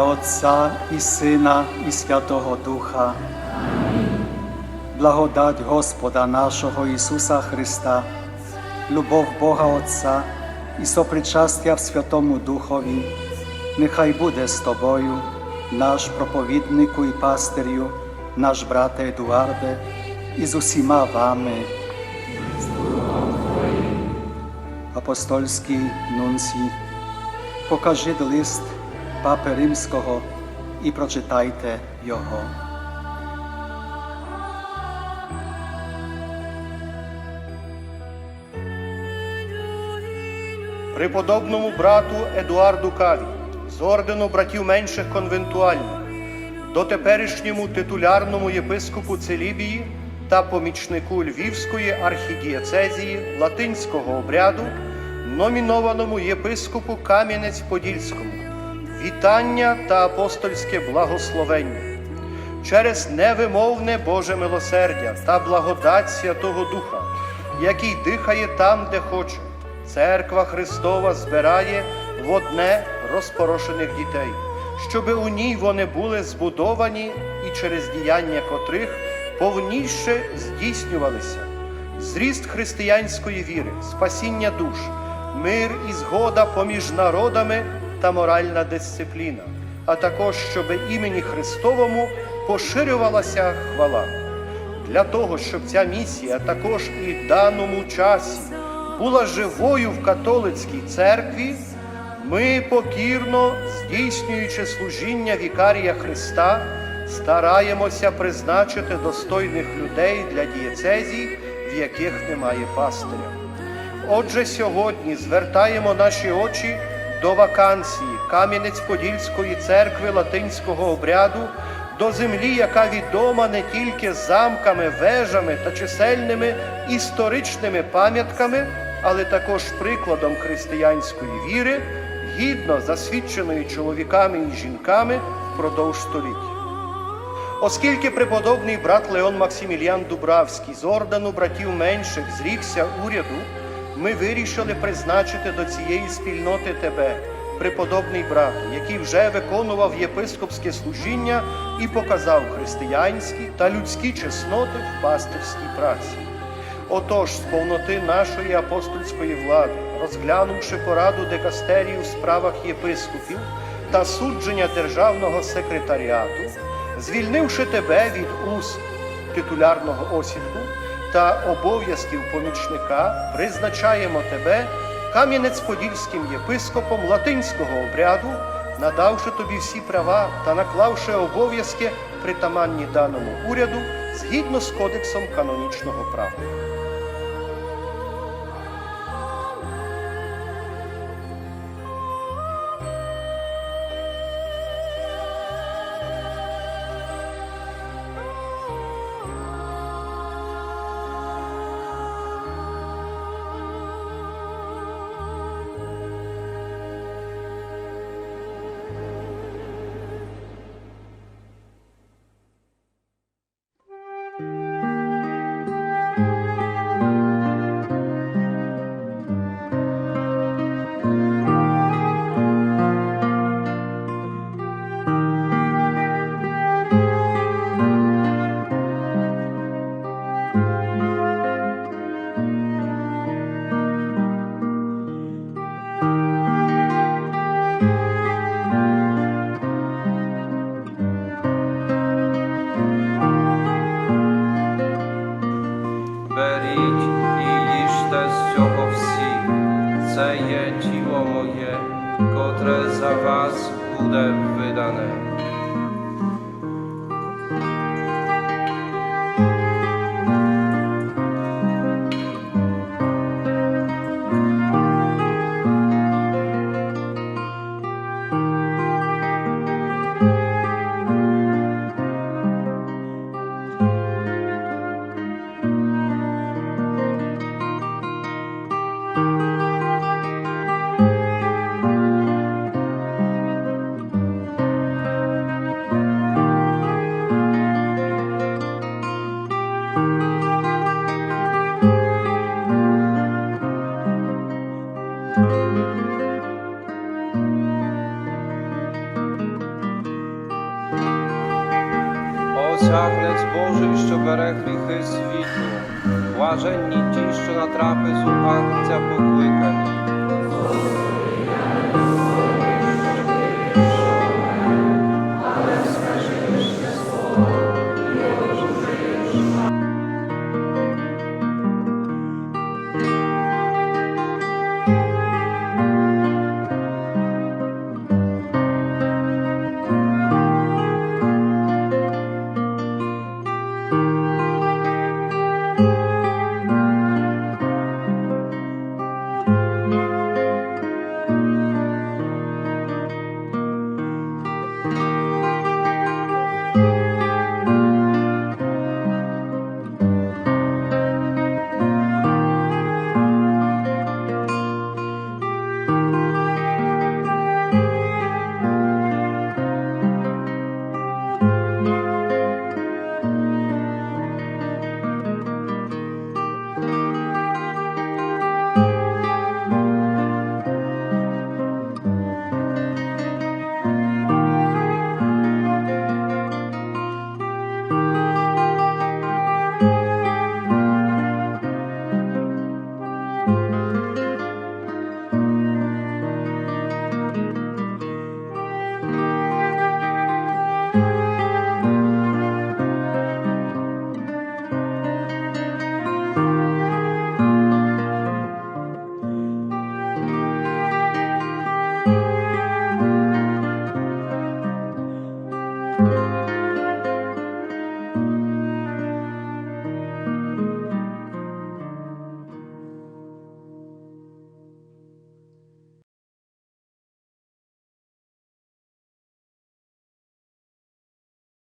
ім'я Отця і Сина, і Святого Духа. Благодать Господа нашого Ісуса Христа, любов Бога Отця і сопричастя в Святому Духові, нехай буде з тобою, наш проповіднику і пастирю, наш брате Едуарде, і з усіма вами. Апостольський нунцій, покажіть лист Папи Римського і прочитайте його. преподобному брату Едуарду Каві з ордену братів менших конвентуальних, до теперішньому титулярному єпископу Целібії та помічнику Львівської архідієцезії латинського обряду, номінованому єпископу Кам'янець-Подільському, вітання та апостольське благословення. Через невимовне Боже милосердя та благодать Святого Духа, який дихає там, де хоче. Церква Христова збирає в одне розпорошених дітей, щоби у ній вони були збудовані і через діяння котрих повніше здійснювалися. Зріст християнської віри, спасіння душ, мир і згода поміж народами та моральна дисципліна, а також щоби імені Христовому поширювалася хвала. Для того, щоб ця місія також і в даному часі була живою в католицькій церкві, ми покірно, здійснюючи служіння вікарія Христа, стараємося призначити достойних людей для дієцезій, в яких немає пастиря. Отже, сьогодні звертаємо наші очі до вакансії Кам'янець-Подільської церкви латинського обряду, до землі, яка відома не тільки замками, вежами та чисельними історичними пам'ятками, але також прикладом християнської віри, гідно засвідченої чоловіками і жінками впродовж століть. Оскільки преподобний брат Леон Максиміліан Дубравський з ордену братів менших зрікся уряду, ми вирішили призначити до цієї спільноти тебе, преподобний брат, який вже виконував єпископське служіння і показав християнські та людські чесноти в пастирській праці. Отож, з повноти нашої апостольської влади, розглянувши пораду декастерії у справах єпископів та судження державного секретаріату, звільнивши тебе від уз титулярного осідку та обов'язків помічника, призначаємо тебе Кам'янець-Подільським єпископом латинського обряду, надавши тобі всі права та наклавши обов'язки, притаманні даному уряду, згідно з кодексом канонічного права. które za was bude wydane. Агнець Божий, що бере гріхи світу, блаженні ті, що на трапезу Агнця покликані.